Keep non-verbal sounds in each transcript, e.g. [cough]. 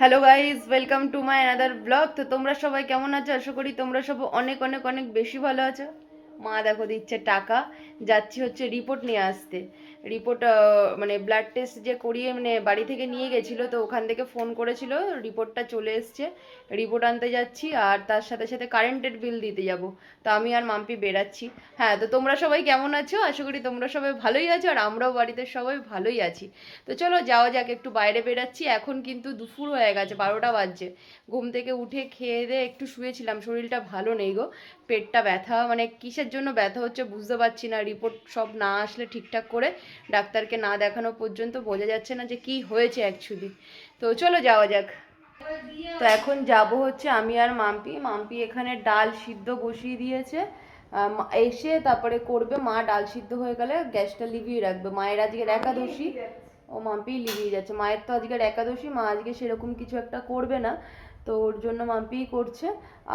Hello guys welcome to my another blog তো তোমরা সবাই কেমন আছো? আশা করি তোমরা সব অনেক অনেক অনেক বেশি ভালো আছো। মা দেখো দিচ্ছে টাকা, যাচ্ছি হচ্ছে রিপোর্ট নিয়ে আসতে। রিপোর্ট মানে ব্লাড টেস্ট যে করিয়ে মানে বাড়ি থেকে নিয়ে গেছিল, তো ওখান থেকে ফোন করেছিল রিপোর্টটা চলে এসছে। রিপোর্ট আনতে যাচ্ছি আর তার সাথে সাথে কারেন্টের বিল দিতে যাব। তো আমি আর মাম্পি বেরাচ্ছি। হ্যাঁ তো তোমরা সবাই কেমন আছো? আশা করি তোমরা সবাই ভালোই আছো আর আমরাও বাড়িতে সবাই ভালোই আছি। তো চলো যাওয়া যাক, একটু বাইরে বেরাচ্ছি। এখন কিন্তু দুপুর হয়ে গেছে, বারোটা বাজছে। ঘুম থেকে উঠে খেয়ে দিয়ে একটু শুয়েছিলাম, শরীরটা ভালো নেই গো। পেটটা ব্যথা মানে কিসের জন্য ব্যথা হচ্ছে, বুঝতে পারছি না। রিপোর্ট সব না আসলে ঠিকঠাক করে ডাক্তারকে না দেখানো পর্যন্ত বোঝা যাচ্ছে না যে কি হয়েছে অ্যাকচুয়ালি তো চলো যাওয়া যাক। তো এখন যাব হচ্ছে আমি আর মাম্পি। মাম্পি এখানে ডাল সিদ্ধ বসিয়ে দিয়েছে। এসে তারপরে করবে। মা ডাল সিদ্ধ হয়ে গেলে গ্যাসটা লিভিয়ে রাখবে। মায়ের আজকের একাদশী। ও মাম্পি লিভিয়ে যাচ্ছে। মায়ের তো আজকের একাদশী, মা আজকে সেরকম কিছু একটা করবে না। তো ওর জন্য মাম্পিই করছে।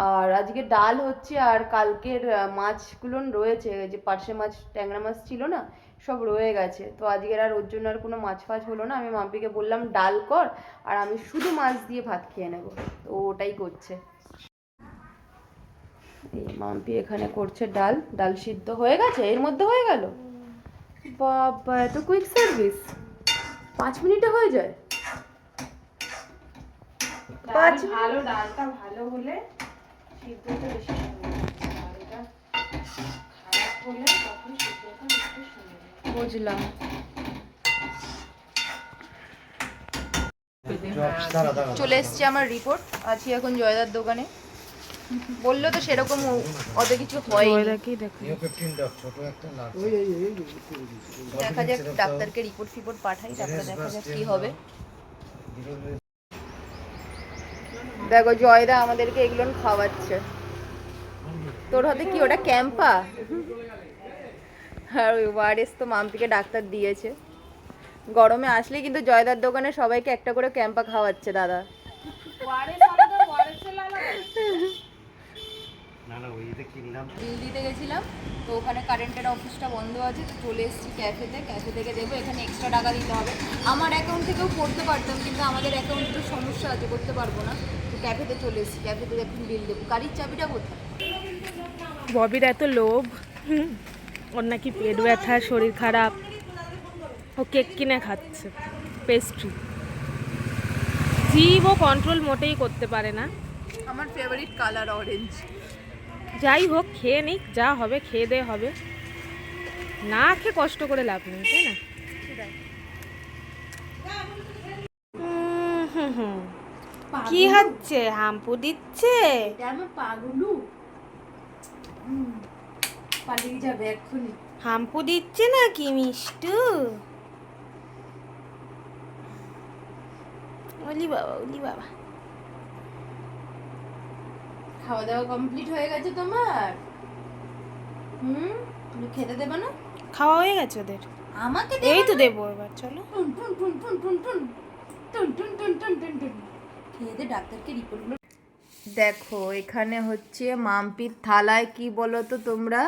আর আজকে ডাল হচ্ছে আর কালকের মাছগুলো রয়েছে যে পার্শে মাছ, ট্যাংরা মাছ ছিল না, সব রয়ে গেছে। তো আজকের আর ওর জন্য আর কোনো মাছ ফাছ হলো না। আমি মাম্পিকে বললাম, ডাল কর, আর আমি শুধু মাছ দিয়ে ভাত খেয়ে নেব। তো ওটাই করছে। এই মাম্পি এখানে করছে ডাল। ডাল সিদ্ধ হয়ে গেছে? এর মধ্যে হয়ে গেল? বাবা, এত কুইক সার্ভিস পাঁচ মিনিটে হয়ে যায়? পাঁচ ভালো ডালটা ভালো হলে সিদ্ধটা বেশি ডালটা খারাপ হলে তখন সিদ্ধটা একটু সময় বুঝলাম। চলে এসছে আমার রিপোর্ট আছি এখন জয়দার দোকানে। বলল তো সেরকম অত কিছু একটা দেখা যাক ডাক্তারকে রিপোর্ট ফিপোর্ট পাঠাই তারপরে দেখা যাক কি হবে। দেখো, জয়দা আমাদেরকে এগুলো খাওয়াচ্ছে। তোর হাতে কি ওটা ক্যাম্পা? আর ওই ওয়ারেস তো মামপিকে ডাক্তার দিয়েছে। গরমে আসলে কিন্তু জয়দার দোকানে সবাইকে একটা করে ক্যাম্পা খাওয়াচ্ছে, দাদা। দিতে গেছিলাম তো ওখানে কারেন্টের অফিসটা বন্ধ আছে তো চলে এসেছি ক্যাফেতে ক্যাফে থেকে দেবো এখানে এক্সট্রা টাকা দিতে হবে। আমার অ্যাকাউন্ট থেকেও করতে পারতাম কিন্তু আমাদের অ্যাকাউন্টে তো সমস্যা আছে করতে পারব না। তো ক্যাফেতে চলে এসেছি ক্যাফেতে এখন বিল দেবো। গাড়ির চাবিটা কোথায়? ববির এত লোভ। ওর নাকি পেট ব্যথা শরীর খারাপ। ও কেক কিনে খাচ্ছে পেস্ট্রি জীব ও কন্ট্রোল মোটেই করতে পারে না। আমার ফেভারিট কালার অরেঞ্জ যাই হোক খেয়ে নিক যা হবে খেয়ে দে হবে। না খেয়ে কষ্ট করে লাভ নেই তাই না। কি হচ্ছে? হাম্পু দিচ্ছে? পাগলু। পালিয়ে যাবে এক্ষুনি। হাম্পু দিচ্ছে না কি মিষ্টু? ওলি বাবা ওলি বাবা। খাওয়া দাওয়া কমপ্লিট হয়ে গেছে তোমার হুম তুমি খেতে দেবে না খাওয়া হয়ে গেছে ওদের আমাকে এই তো দেবো এবার চলো টুন টুন টুন টুন টুন টুন টুন টুন টুন টুন টুন টুন খেয়ে দে ডাক্তারকে রিপোর্টগুলো দেখো এখানে হচ্ছে মাম্পির থালায় কি বলো তো তোমরা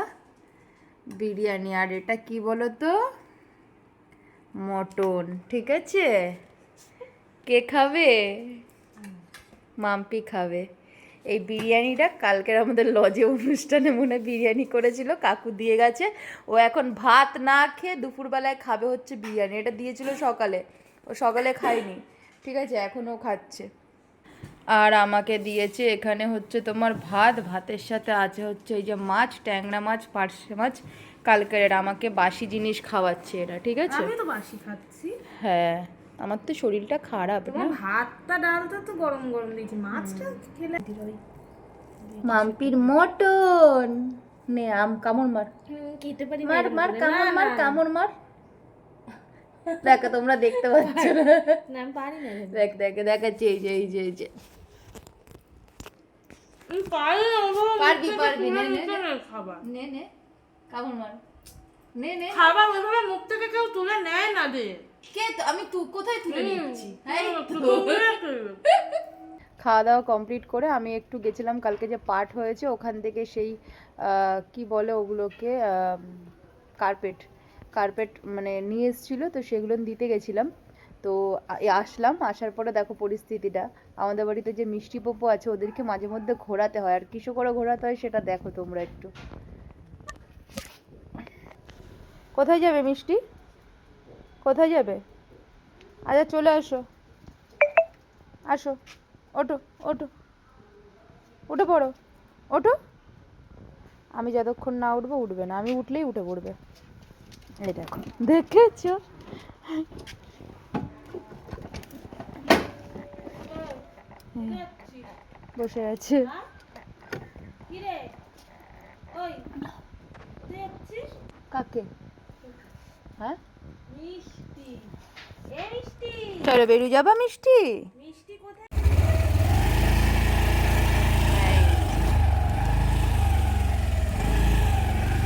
বিরিয়ানি আর এটা কি বলো তো মটন ঠিক আছে কে খাবে মাম্পি খাবে এই বিরিয়ানিটা কালকের আমাদের লজে অনুষ্ঠানে মনে হয় বিরিয়ানি করেছিল কাকু দিয়ে গেছে। ও এখন ভাত না খেয়ে দুপুরবেলায় খাবে হচ্ছে বিরিয়ানি এটা দিয়েছিল সকালে। ও সকালে খায়নি ঠিক আছে এখন ও খাচ্ছে। আর আমাকে দিয়েছে এখানে হচ্ছে তোমার ভাত ভাতের সাথে আছে হচ্ছে এই যে মাছ ট্যাংরা মাছ পার্শে মাছ কালকের আমাকে বাসি জিনিস খাওয়াচ্ছে এটা ঠিক আছে? আমি তো বাসি খাচ্ছি। হ্যাঁ। আমার তো শরীরটা খারাপ না? ভাতটা ডালটা তো গরম গরম দিয়েছি। মাছটা খেলে মাম্পির মটন। নে আম কামড় মার। খেতে পারি মার মার কামড় মার কামড় মার। দেখো তোমরা দেখতে পাচ্ছ না। পারি না দেখ দেখ দেখাচ্ছি এই যে এই যে এই যে। পারবি পারবি নে নে নে। খাবার। নে নে কামড় মার। নে নে। খাবার ওইভাবে মুখ থেকে কেউ তুলে নেয় না রে। কে আমি তু কোথায় তুলে নিচ্ছি খাওয়া দাওয়া কমপ্লিট করে আমি একটু গেছিলাম কালকে যে পাঠ হয়েছে ওখান থেকে সেই কি বলে ওগুলোকে কার্পেট কার্পেট মানে নিয়ে এসেছিল তো সেগুলো দিতে গেছিলাম। তো আসলাম আসার পরে দেখো পরিস্থিতিটা। আমাদের বাড়িতে যে মিষ্টি পপু আছে ওদেরকে মাঝে মধ্যে ঘোরাতে হয়। আর কিসে করে ঘোরাতে হয় সেটা দেখো তোমরা একটু। কোথায় যাবে মিষ্টি? কোথায় যাবে? আচ্ছা চলে আসো। আসো। ওঠো ওঠো। উঠে পড়ো। ওঠো। আমি যতক্ষণ না উঠবো উঠবে না। আমি উঠলেই উঠে পড়বে। এই দেখো। দেখেছ? বসে আছে। কাকে? হ্যাঁ? চলো বেরিয়ে যাবা মিষ্টি?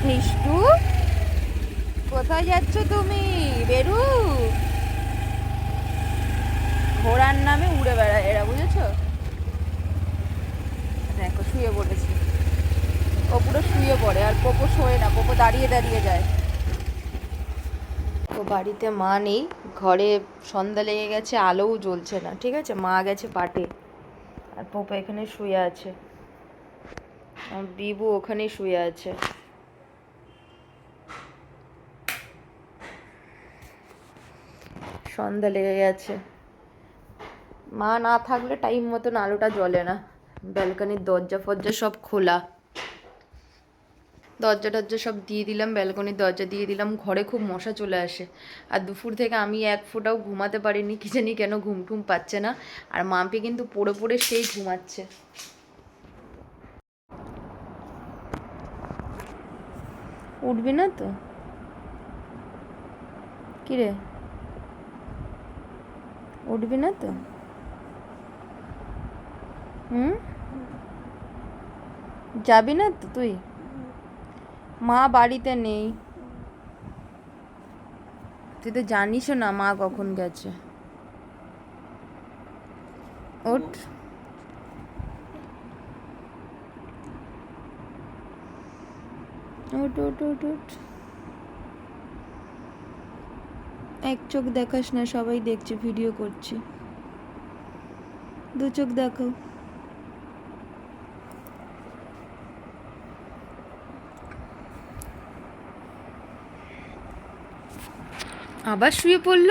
মিষ্টু কোথায় যাচ্ছ তুমি? বেরু। ঘোড়ার নামে উড়ে বেড়ায় এরা বুঝেছ? দেখো শুয়ে পড়েছে। ও পুরো শুয়ে পড়ে আর পোপো শোয় না পোপো দাঁড়িয়ে দাঁড়িয়ে যায়। তো বাড়িতে মা নেই, ঘরে সন্ধ্যা লেগে গেছে, আলোও জ্বলছে না, ঠিক আছে? মা গেছে পাটে, আর পোপো এখানে শুয়ে আছে। আর বিবু ওখানেই শুয়ে আছে। সন্ধ্যা লেগে গেছে। মা না থাকলে টাইম মতন আলোটা জ্বলে না। ব্যালকনির দরজা ফরজা সব খোলা। দরজা টরজা সব দিয়ে দিলাম ব্যালকনির দরজা দিয়ে দিলাম, ঘরে খুব মশা চলে আসে। আর দুপুর থেকে আমি এক ফোঁটাও ঘুমাতে পারিনি, কি জানি কেন ঘুম টুম পাচ্ছে না। আর মাম্পি কিন্তু পড়ে পড়ে সেই ঘুমাচ্ছে। উঠবি না তো? কিরে উঠবি না তো? হুম? যাবি না তো তুই? মা বাড়িতে নেই। তুই তো জানিসও না মা কখন গেছে। ওঠ। ওঠ ওঠ ওঠ ওঠ। এক চোখ দেখাস না, সবাই দেখছে ভিডিও করছি। দু চোখ দেখাও। আবার শুয়ে পড়ল?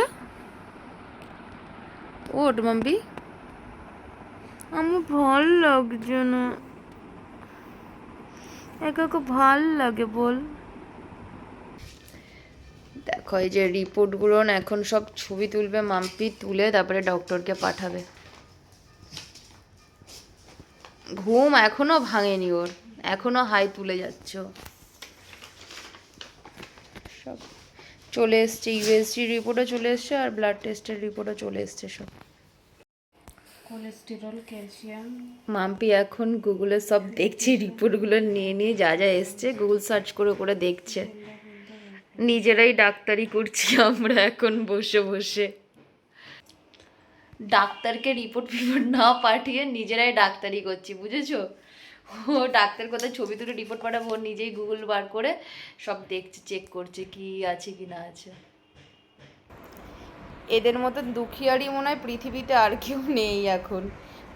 ওট মাম্পি। আমার ভালো লাগছে না। একা একা ভালো লাগে, বল। দেখো, এই যে রিপোর্টগুলো এখন সব ছবি তুলবে মাম্পি, তুলে তারপরে ডক্টরকে পাঠাবে। ঘুম এখনও ভাঙেনি ওর। এখনও হাই তুলে যাচ্ছ। সব চলে এসছে ইউএসজি রিপোর্টও চলে এসছে আর ব্লাড টেস্টের রিপোর্টও চলে এসছে সব। কোলেস্টেরল ক্যালসিয়াম মাম্পি এখন গুগলে সব দেখছে রিপোর্টগুলো নিয়ে নিয়ে যা যা এসছে গুগল সার্চ করে করে দেখছে। নিজেরাই ডাক্তারি করছি আমরা এখন বসে বসে। ডাক্তারকে রিপোর্ট ফিপোর্ট না পাঠিয়ে নিজেরাই ডাক্তারি করছি বুঝেছ? ও ডাক্তার কোথায় ছবি তুলে রিপোর্ট পাঠাবো ও নিজেই গুগল বার করে সব দেখছে চেক করছে কি আছে, কি না আছে। এদের মতন দুঃখিয়ারি মনে হয় পৃথিবীতে আর কেউ নেই এখন।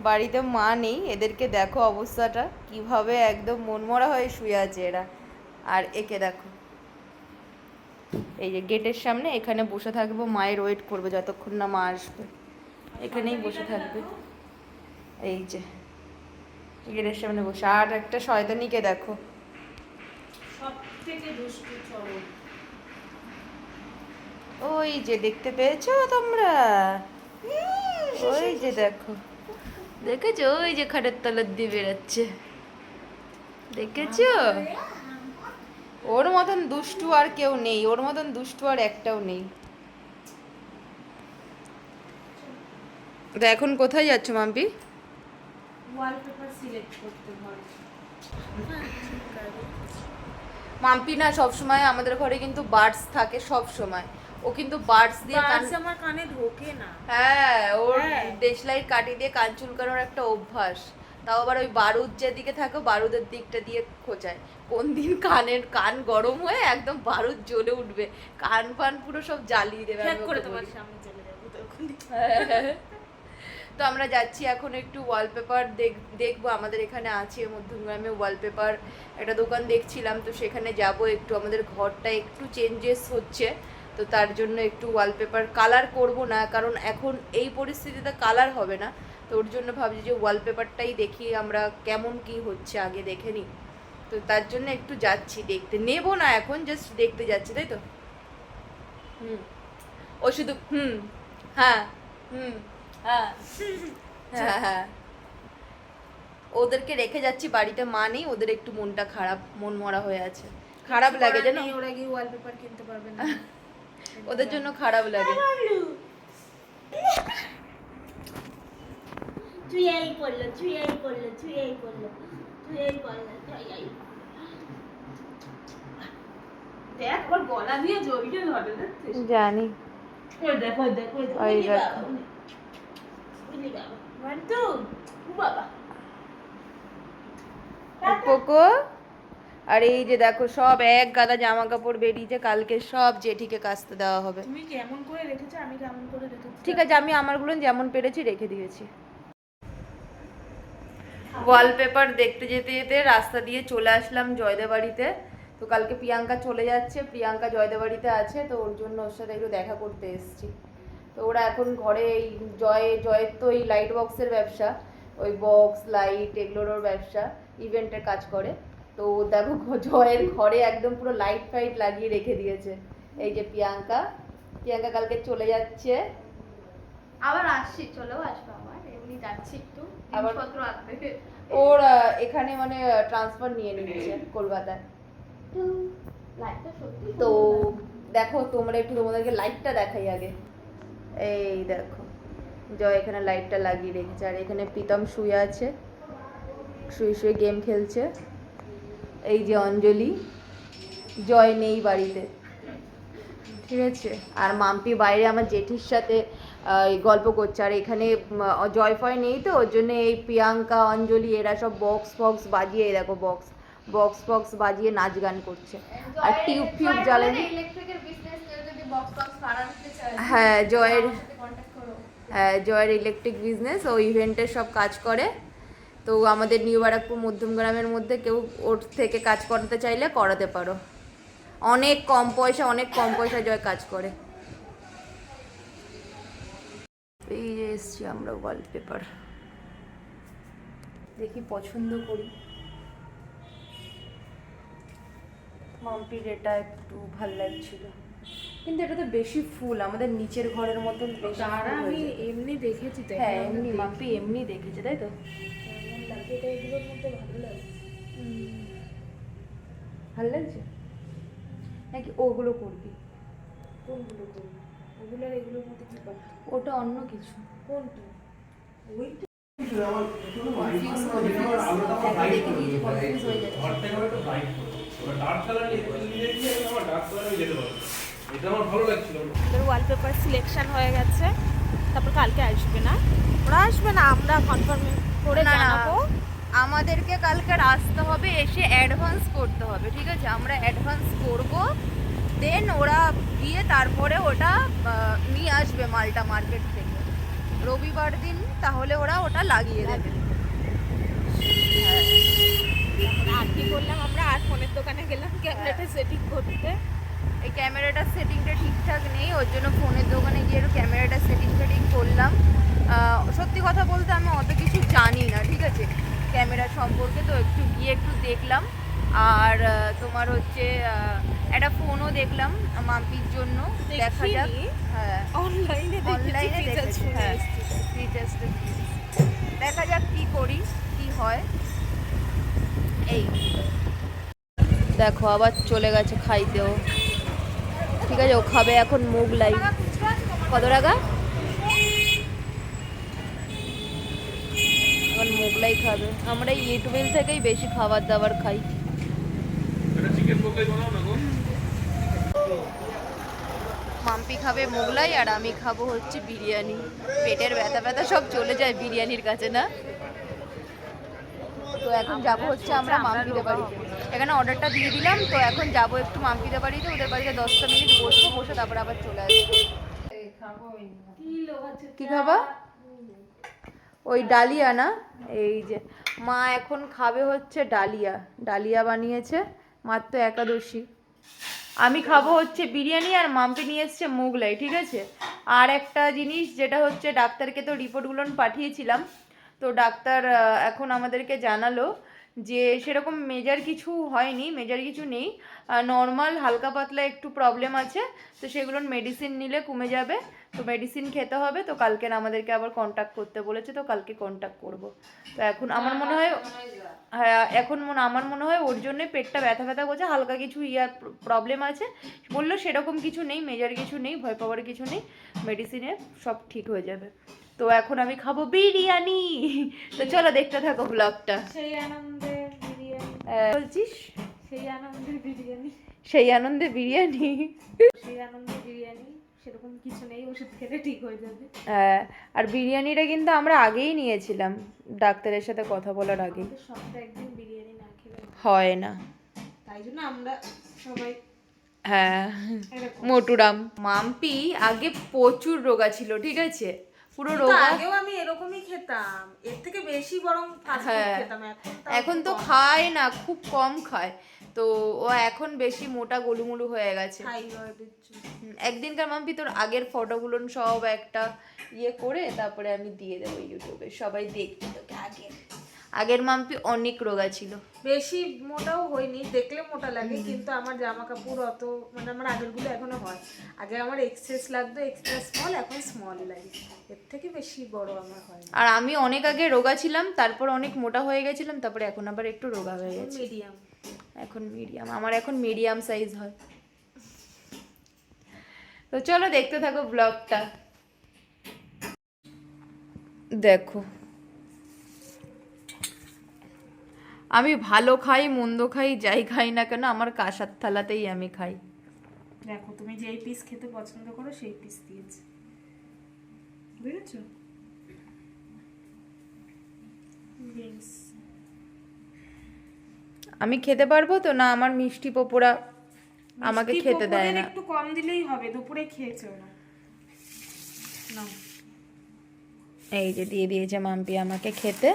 বাড়িতে মা নেই, এদেরকে দেখো অবস্থাটা, কীভাবে একদম মনমরা হয়ে শুয়ে আছে এরা। আর একে দেখো। এই যে গেটের সামনে, এখানে বসে থাকব, মায়ের ওয়েট করবে যতক্ষণ না মা আসবে। এখানেই বসে থাকবে। এই যে। গেটের সামনে বসে। আর একটা শয়তানিকে দেখো। ওই যে দেখতে পেয়েছ তোমরা? ওই যে দেখো। দেখেছ? ওই যে খাটের তলার দিয়ে বেরোচ্ছে। দেখেছ? ওর মতন দুষ্টু আর কেউ নেই। ওর মতন দুষ্টু আর একটাও নেই। তো এখন কোথায় যাচ্ছ মাম্পি? ওয়ালপেপার সিলেক্ট করতে হয়। মাম্পি না সবসময় আমাদের ঘরে কিন্তু বার্ডস থাকে সব সময় ও কিন্তু বার্ডস দিয়ে কান আমার কানে ঢোকে না। হ্যাঁ ওর হ্যাঁ। দেশলাই কাটি দিয়ে কান চুলকানোর একটা অভ্যাস। তাও আবার ওই বারুদ যেদিকে থাকে বারুদের দিকটা দিয়ে খোঁচায়। কোন দিন কানের কান গরম হয়ে একদম বারুদ জ্বলে উঠবে। কান ফান পুরো সব জ্বালিয়ে দেবে করে তোমার। সামনে চলে যাব তখন তো আমরা যাচ্ছি এখন একটু ওয়ালপেপার দেখ, দেখব। আমাদের এখানে আছে মধ্যমগ্রামে ওয়ালপেপার একটা দোকান দেখছিলাম, তো সেখানে যাব একটু। আমাদের ঘরটা একটু চেঞ্জেস হচ্ছে, তো তার জন্য একটু ওয়ালপেপার কালার করব না, কারণ এখন এই পরিস্থিতিতে কালার হবে না। তো ওর জন্য ভাবছি যে ওয়ালপেপারটাই দেখি, আমরা কেমন কি হচ্ছে আগে দেখে নিই। তো তার জন্য একটু যাচ্ছি দেখতে। নেব না এখন জাস্ট দেখতে যাচ্ছি, তাই তো? হুম। ও শুধু হুম। হ্যাঁ হুম। [laughs] হ্যাঁ। ওদেরকে রেখে যাচ্ছি বাড়িতে মা নেই ওদের একটু মনটা খারাপ মন মরা হয়ে আছে। খারাপ লাগে জানো? ওরা গিয়ে ওয়ালপেপার কিনতে পারবে না। [laughs] ওদের জন্য খারাপ লাগে। তুই এই করল তুই এই করল তুই এই করল তুই এই করল তুই এই দেখ ওর গলা দিয়ে জড়িয়ে ধরে দেখছিস? জানি। ওই দেখ দেখ ওই দেখ। বাবা কোকো আর এই যে দেখো সব এক গাদা জামা কাপড় বেরিয়েছে কালকে সব জেঠিকে কাচতে দেওয়া হবে। তুমি কেমন করে রেখেছো? আমি কেমন করে রেখেছি? ঠিক আছে আমি আমারগুলো যেমন পেরেছি রেখে দিয়েছি। ওয়ালপেপার দেখতে যেতে যেতে রাস্তা দিয়ে চলে আসলাম জয়দেবাড়িতে। তো কালকে প্রিয়াঙ্কা চলে যাচ্ছে প্রিয়াঙ্কা জয়দেবাড়িতে আছে তো ওর জন্য ওর সাথে একটু দেখা করতে এসেছি। তো ওরা এখন ঘরে এই জয় জয়ের তো এই লাইট বক্সের ব্যবসা। ওই বক্স লাইট এগুলোর ব্যবসা ইভেন্টের কাজ করে। তো দেখো জয়ের ঘরে একদম পুরো লাইট ফাইট লাগিয়ে রেখে দিয়েছে। এই যে প্রিয়াঙ্কা প্রিয়াঙ্কা কালকে চলে যাচ্ছে। আবার আসছি চলেও আসব আবার এমনি যাচ্ছি একটু। আবার- জিনিসপত্র আনতে। ওর এখানে মানে ট্রান্সফার নিয়ে নিচ্ছে কলকাতায়। সত্যি তো দেখো তোমরা একটু তোমাদেরকে লাইটটা দেখাই আগে। এই দেখো জয় এখানে লাইটটা লাগিয়ে রেখেছে। আর এখানে প্রীতম শুয়ে আছে শুয়ে শুয়ে গেম খেলছে। এই যে অঞ্জলি জয় নেই বাড়িতে। ঠিক আছে? আর মাম্পি বাইরে আমার জেঠির সাথে গল্প করছে। আর এখানে উম, জয় ফয় নেই তো ওর জন্য এই প্রিয়াঙ্কা অঞ্জলি এরা সব বক্স ফক্স বাজিয়ে এই দেখো বক্স বক্স ফক্স বাজিয়ে নাচ গান করছে। আর টিউব ফিউব জ্বালানি ইলেকট্রিকের হ্যাঁ জয়ের হ্যাঁ জয়ের ইলেকট্রিক বিজনেস ও ইভেন্টের সব কাজ করে। তো আমাদের নিউ বারাকপুর মধ্যমগ্রামের মধ্যে কেউ ওর থেকে কাজ করাতে চাইলে করাতে পারো। অনেক কম পয়সা অনেক কম পয়সা জয় কাজ করে। এই যে এসছি আমরা ওয়ালপেপার দেখি পছন্দ করি। মাম্পির এটা একটু ভালো লাগছিল। কিন্তু এটা তো বেশি ফুল আমাদের নিচের ঘরের মতন তারা আমি এমনি দেখেছি তো হ্যাঁ এমনি মাম্পি এমনি দেখেছে তাই তো? এটা এগুলোর মধ্যে ভালো লাগে ভালো লাগছে? নাকি ওগুলো করবি? কোনগুলো করব? ওগুলো আর এগুলোর মধ্যে কি? ওটা অন্য কিছু। কোনটা? ওইটা? দেখি দিয়ে confuse হয়ে যাচ্ছে। এটা আমার ভালো লাগছিল। ওদের ওয়ালপেপার সিলেকশন হয়ে গেছে। তারপর কালকে আসবে না? ওরা আসবে না আমরা কনফার্ম করে জানাব। আমাদেরকে কালকে আসতে হবে এসে অ্যাডভান্স করতে হবে ঠিক আছে? আমরা অ্যাডভান্স করব দেন ওরা গিয়ে তারপরে ওটা নিয়ে আসবে মালটা মার্কেট থেকে। রবিবার দিন তাহলে ওরা ওটা লাগিয়ে দেবে। হ্যাঁ। আর কি করলাম আমরা আর ফোনের দোকানে গেলাম ক্যামেরাটা সেটিং করতে। এই ক্যামেরাটার সেটিংটা ঠিকঠাক নেই ওর জন্য ফোনের দোকানে গিয়ে একটু ক্যামেরাটা সেটিং ফেটিং করলাম। সত্যি কথা বলতে আমি অত কিছু জানি না ঠিক আছে? ক্যামেরা সম্পর্কে তো একটু গিয়ে একটু দেখলাম। আর তোমার হচ্ছে একটা ফোনও দেখলাম মাম্পির জন্য। দেখা যাক। হ্যাঁ। অনলাইনে অনলাইনে দেখেছি হ্যাঁ দেখা যাক কি করি কি হয়। এই। দেখো আবার চলে গেছে খাইতেও। ঠিক আছে, ও খাবে এখন মোগলাই। কত টাকা? এখন মোগলাই খাবে। আমরা এই ইউটিউবেল থেকেই বেশি খাবার দাবার খাই। মাম্পি খাবে মোগলাই আর আমি খাব হচ্ছে বিরিয়ানি। পেটের ব্যথা ব্যথা সব চলে যায় বিরিয়ানির কাছে, না? তো এখন যাব হচ্ছে আমরা মাম্পিদের বাড়িতে এখানে অর্ডারটা দিয়ে দিলাম, তো এখন যাব একটু মাম্পিদের বাড়িতে। ওদের বাড়িতে দশটা মিনিট বসবো, বসে তারপরে আবার চলে আসব। কি খাবা? ওই ডালিয়া না? এই যে, মা এখন খাবে হচ্ছে ডালিয়া। ডালিয়া বানিয়েছে, মাত্র একাদশী। আমি খাব হচ্ছে বিরিয়ানি আর মাম্পি নিয়ে এসছে মোগলাই, ঠিক আছে? আর একটা জিনিস, যেটা হচ্ছে ডাক্তারকে তো রিপোর্টগুলো পাঠিয়েছিলাম তো ডাক্তার এখন আমাদেরকে জানালো যে সেরকম মেজার কিছু হয়নি মেজার কিছু নেই। নর্মাল হালকা পাতলা একটু প্রবলেম আছে, তো সেগুলোর মেডিসিন নিলে কমে যাবে। তো মেডিসিন খেতে হবে, তো কালকে আমাদেরকে আবার কন্ট্যাক্ট করতে বলেছে, তো কালকে কন্ট্যাক্ট করব। তো এখন আমার মনে হয় হ্যাঁ এখন মনে, আমার মনে হয় ওর জন্যে পেটটা ব্যথা ব্যথা করছে, হালকা কিছু ইয়ার প্রবলেম আছে। বলল সেরকম কিছু নেই মেজার কিছু নেই, ভয় পাওয়ার কিছু নেই মেডিসিনে সব ঠিক হয়ে যাবে। তো এখন আমি খাব বিরিয়ানি। তো চলো দেখতে থাকো ব্লগটা সেই আনন্দে বিরিয়ানি। বলছিস? সেই আনন্দে বিরিয়ানি। সেই আনন্দে বিরিয়ানি। সেই আনন্দে বিরিয়ানি সেরকম কিছু নেই ওষুধ খেলে ঠিক হয়ে যাবে। হ্যাঁ, আর বিরিয়ানিটা কিন্তু আমরা আগেই নিয়েছিলাম ডাক্তারের সাথে কথা বলার আমাদের সপ্তাহে একদিন বিরিয়ানি না খেলে হয় না। তাই জন্য আমরা সবাই হ্যাঁ মোটুরাম। মাম্পি আগে প্রচুর রোগা ছিল ঠিক আছে? পুরো রোগা। আগেও আমি এরকমই খেতাম। এর থেকে বেশি বরং হ্যাঁ। খেতাম এখন এখন তো খায় না খুব কম খায়। তো ও এখন বেশি মোটা গোলুমুলু হয়ে গেছে। একদিনকার মাম্পি তোর আগের ফটোগুলো সব একটা ইয়ে করে তারপরে আমি দিয়ে দেবো ইউটিউবে সবাই দেখবে তোকে আগের আগের মাম্পি অনেক রোগা ছিল। বেশি মোটাও হয়নি দেখলে মোটা লাগে কিন্তু আমার জামা কাপড় অত মানে আমার আগেরগুলো এখনও হয়। আগে আমার এক্সেস লাগতো এক্সট্রা স্মল এখন স্মল লাগে এর থেকে বেশি বড় আমার হয় আর আমি অনেক আগে রোগা ছিলাম তারপর অনেক মোটা হয়ে গেছিলাম তারপরে এখন আবার একটু রোগা হয়ে গেছে। মিডিয়াম এখন মিডিয়াম আমার এখন মিডিয়াম সাইজ হয়। তো চলো দেখতে থাকো ব্লগটা দেখো আমি ভালো খাই মন্দ খাই যাই খাই না কেন আমার কাঁসার থালাতেই আমি খাই। দেখো তুমি যেই পিস খেতে পছন্দ করো সেই পিস দিয়েছে। বুঝেছ? আমি খেতে পারব তো? না আমার মিষ্টি পপোড়া আমাকে খেতে দেয় না। একটু কম দিলেই হবে দুপুরে খেয়েছো না। না এই যে দিয়ে দিয়েছে মাম্পি আমাকে খেতে।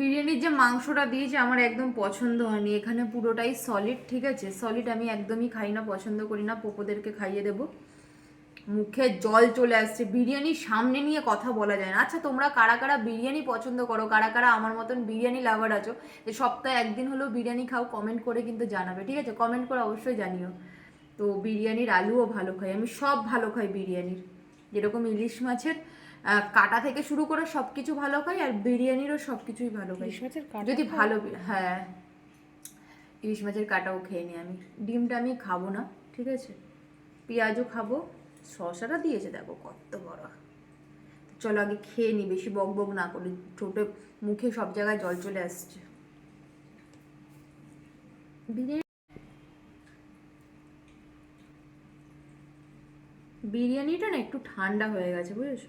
বিরিয়ানির যে মাংসটা দিয়েছে আমার একদম পছন্দ হয়নি। এখানে পুরোটাই সলিড ঠিক আছে? সলিড আমি একদমই খাই না, পছন্দ করি না, পোপোদেরকে খাইয়ে দেবো। মুখে জল চলে আসছে। বিরিয়ানির সামনে নিয়ে কথা বলা যায় না। আচ্ছা তোমরা কারা কারা বিরিয়ানি পছন্দ করো? কারা কারা আমার মতন বিরিয়ানি লাভার আছো? যে সপ্তাহে একদিন হলেও বিরিয়ানি খাও কমেন্ট করে কিন্তু জানাবে, ঠিক আছে? কমেন্ট করে অবশ্যই জানিও। তো বিরিয়ানির আলুও ভালো খাই। আমি সব ভালো খাই বিরিয়ানির। যেরকম ইলিশ মাছের কাটা থেকে শুরু করে সব কিছু ভালো খাই আর বিরিয়ানিরও সব কিছুই ভালো খাই যদি ভালো হ্যাঁ। ইলিশ মাছের কাটাও খেয়ে নিই আমি। ডিমটা আমি খাব না ঠিক আছে? পেঁয়াজও খাব শশাটা দিয়েছে দেখো কত বড়। চলো আগে খেয়ে নি বেশি বক বক না করি। ঠোঁটে মুখে সব জায়গায় জল চলে আসছে। বিরিয়ানি বিরিয়ানিটা না একটু ঠান্ডা হয়ে গেছে বুঝেছ?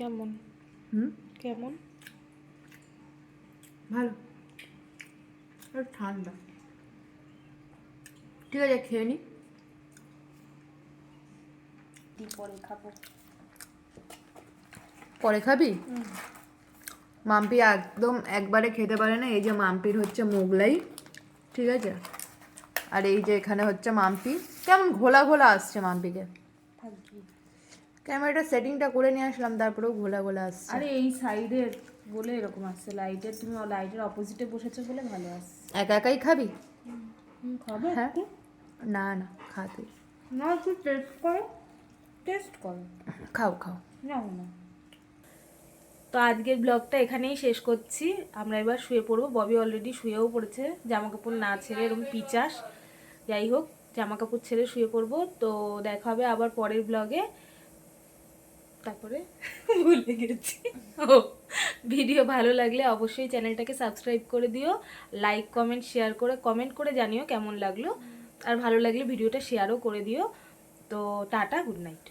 কেমন? হুম? কেমন? ভালো। আর ঠান্ডা। ঠিক আছে খেয়ে নি। পরে খাব? পরে খাবি? মাম্পি একদম একবারে খেতে পারে না এই যে মাম্পির হচ্ছে মোগলাই ঠিক আছে? আর এই যে এখানে হচ্ছে মাম্পি। কেমন ঘোলা ঘোলা আসছে মাম্পিকে। ক্যামেরাটা সেটিংটা করে নিয়ে আসলাম তারপরেও ঘোলা ঘোলা আসছে। আরে এই সাইডের বলে এরকম আসছে লাইটের তুমি লাইটের অপোজিটে বসেছো বলে ভালো আসছে। একা একাই খাবি? খাবে হ্যাঁ? না না খাতে না একটু টেস্ট করো টেস্ট করো। খাও খাও। নাও না তো আজকের ব্লগটা এখানেই শেষ করছি। আমরা এবার শুয়ে পড়ব। ববি অলরেডি শুয়েও পড়েছে জামা কাপড় না ছেড়ে এরকম পিচাস। যাই হোক জামা কাপড় ছেড়ে শুয়ে পড়ব। তো দেখা হবে আবার পরের ব্লগে তারপরে ভুলে গেছি। ও, ভিডিও ভালো লাগলে অবশ্যই চ্যানেলটাকে সাবস্ক্রাইব করে দিও লাইক কমেন্ট শেয়ার করে কমেন্ট করে জানিও কেমন লাগল। আর ভালো লাগলে ভিডিওটা শেয়ারও করে দিও। তো টাটা গুড নাইট